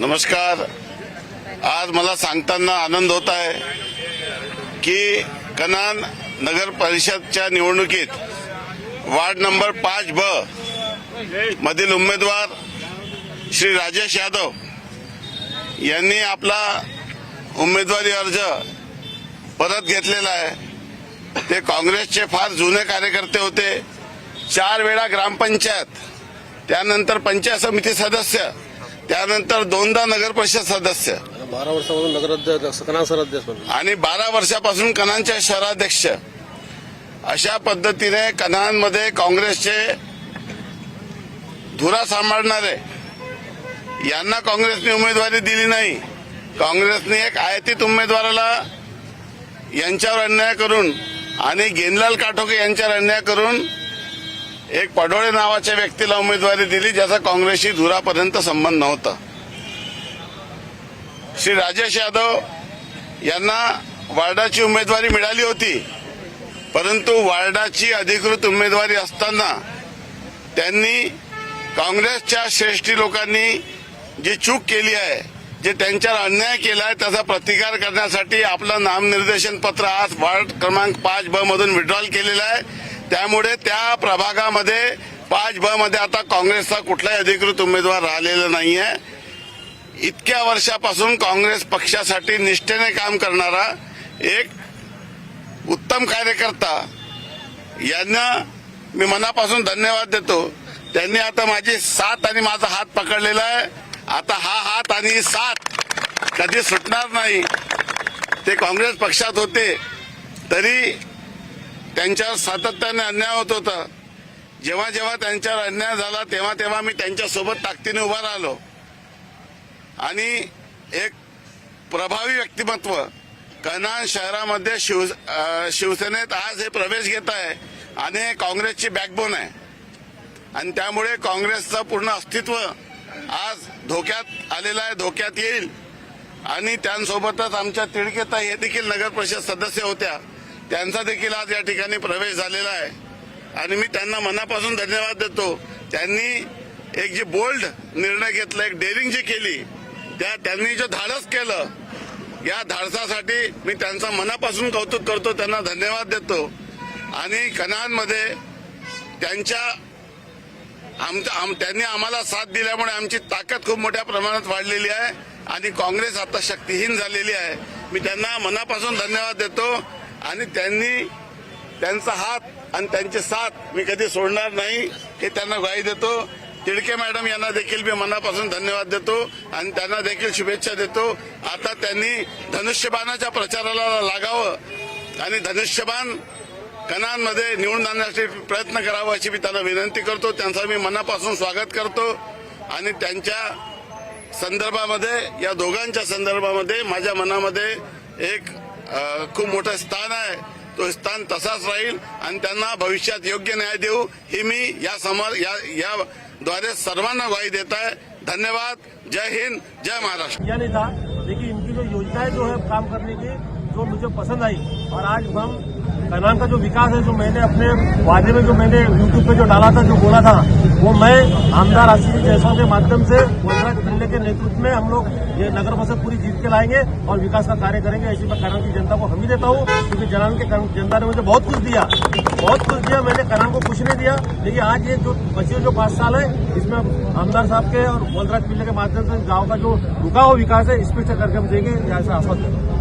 नमस्कार. आज मला सांगताना आनंद होत आहे की कनान नगर परिषदच्या निवडणुकीत वार्ड नंबर पाच ब मधील उमेदवार श्री राजेश यादव यांनी आपला उमेदवारी अर्ज परत घेतलेला आहे. ते काँग्रेसचे फार जुने कार्यकर्ते होते. चार वेळा ग्रामपंचायत त्यानंतर पंचायत समिती सदस्य त्यानंतर दोनदा नगर परिषद सदस्य. बारा वर्षापासून नगराध्यक्ष कना सराध्यक्ष म्हणून. आणि बारा वर्षापासून कनानचे शहराध्यक्ष. अशा पद्धतीने कनानमध्ये काँग्रेसचे धुरा सांभाळणारे यांना काँग्रेसने उमेदवारी दिली नाही. काँग्रेसने एक आयतीत उमेदवाराला यांच्यावर अन्याय करून आणि गेनलाल काठोके यांच्यावर अन्याय करून एक पडोळे नावाच्या व्यक्तीला उमेदवारी दिली ज्याचा काँग्रेसशी धुरापर्यंत संबंध नव्हता. श्री राजेश यादव यांना वार्डाची उमेदवारी मिळाली होती परंतु वार्डाची अधिकृत उमेदवारी असताना त्यांनी काँग्रेसच्या श्रेष्ठी लोकांनी जी चूक केली आहे जे त्यांच्यावर अन्याय केला आहे त्याचा प्रतिकार करण्यासाठी आपलं नामनिर्देशन पत्र आज वार्ड क्रमांक पाच ब मधून विड्रॉल केलेलं आहे. त्यामुळे त्या प्रभागामध्ये पाच ब मध्ये आता काँग्रेसचा कुठलाही अधिकृत उमेदवार राहिलेला नाहीये. इतक्या वर्षापासून काँग्रेस पक्षासाठी निष्ठेने काम करणारा एक उत्तम कार्यकर्ता यांना मी मनापासून धन्यवाद देतो. त्यांनी आता माझी साथ आणि माझा हात पकडलेला आहे. आता हा हात आणि साथ कधी सुटणार नाही. ते काँग्रेस पक्षात होते तरी त्यांच्यावर सातत्याने अन्याय होत होता. जेव्हा जेव्हा त्यांच्यावर अन्याय झाला तेव्हा तेव्हा मी त्यांच्यासोबत ताकदीने उभा राहिलो. आणि एक प्रभावी व्यक्तिमत्व कनान शहरामध्ये शिव शिवसेनेत आज हे प्रवेश घेत आहे आणि हे काँग्रेसची बॅकबोन आहे. आणि त्यामुळे काँग्रेसचं पूर्ण अस्तित्व आज धोक्यात आलेलं आहे धोक्यात येईल. आणि त्यांसोबतच आमच्या तिडकेताई हे देखील नगर परिषद सदस्य होत्या. त्यांचा देखील आज या ठिकाणी प्रवेश झालेला आहे. आणि मी त्यांना मनापासून धन्यवाद देतो. त्यांनी एक जी बोल्ड निर्णय घेतला एक डेअरिंग जी केली त्या त्यांनी जे धाडस केलं या धाडसासाठी मी त्यांचं मनापासून कौतुक करतो त्यांना धन्यवाद देतो. आणि कनानमध्ये त्यांच्या आमच्या आम- त्यांनी आम्हाला साथ दिल्यामुळे आमची ताकद खूप मोठ्या प्रमाणात वाढलेली आहे. आणि काँग्रेस आता शक्तिहीन झालेली आहे. मी त्यांना मनापासून धन्यवाद देतो. आणि त्यांनी त्यांचा हात आणि त्यांचे साथ मी कधी सोडणार नाही हे त्यांना ग्वाही देतो. तिडके मॅडम यांना देखील मी मनापासून धन्यवाद देतो आणि त्यांना देखील शुभेच्छा देतो. आता त्यांनी धनुष्यबाणाच्या प्रचाराला लागावं आणि धनुष्यबाण कणांमध्ये निवडून आणण्यासाठी प्रयत्न करावा अशी मी त्यांना विनंती करतो. त्यांचं मी मनापासून स्वागत करतो आणि त्यांच्या संदर्भामध्ये या दोघांच्या संदर्भामध्ये माझ्या मनामध्ये एक खूप मोठं स्थान आहे. तो स्थान तसाच राहील आणि त्यांना भविष्यात योग्य न्याय देऊ ही मी या समाज या या द्वारे सर्वांना ग्वाही देत आहे. धन्यवाद. जय हिंद. जय महाराष्ट्र. यानी था लेकिन इनकी जो योजनाएं जो है काम करने की जो मुझे पसंद आई और आज हम कनान का जो विकास है जो मैंने अपने वादे में जो मैंने यूट्यूब पे जो डाला था जो बोला था वो मैं आमदार आशीष जयसवाल के माध्यम से के नेतृत्व में हम लोग ये नगर परिषद पूरी जीत के लाएँगे और विकास का कार्य करेंगे। ऐसी मैं करण की जनता को हम देता हूँ, क्योंकि जनान के जनता ने मुझे बहुत कुछ दिया। बहुत कुछ दिया, मैंने करण को कुछ नहीं दिया। लेकिन आज ये जो बचे जो पाँच साल है, इसमें आमदार साहब के और बलराज पिल्ले के माध्यम से गाँव का जो रुका हुआ विकास है, इस पर करके हम देंगे ऐसा आश्वासन।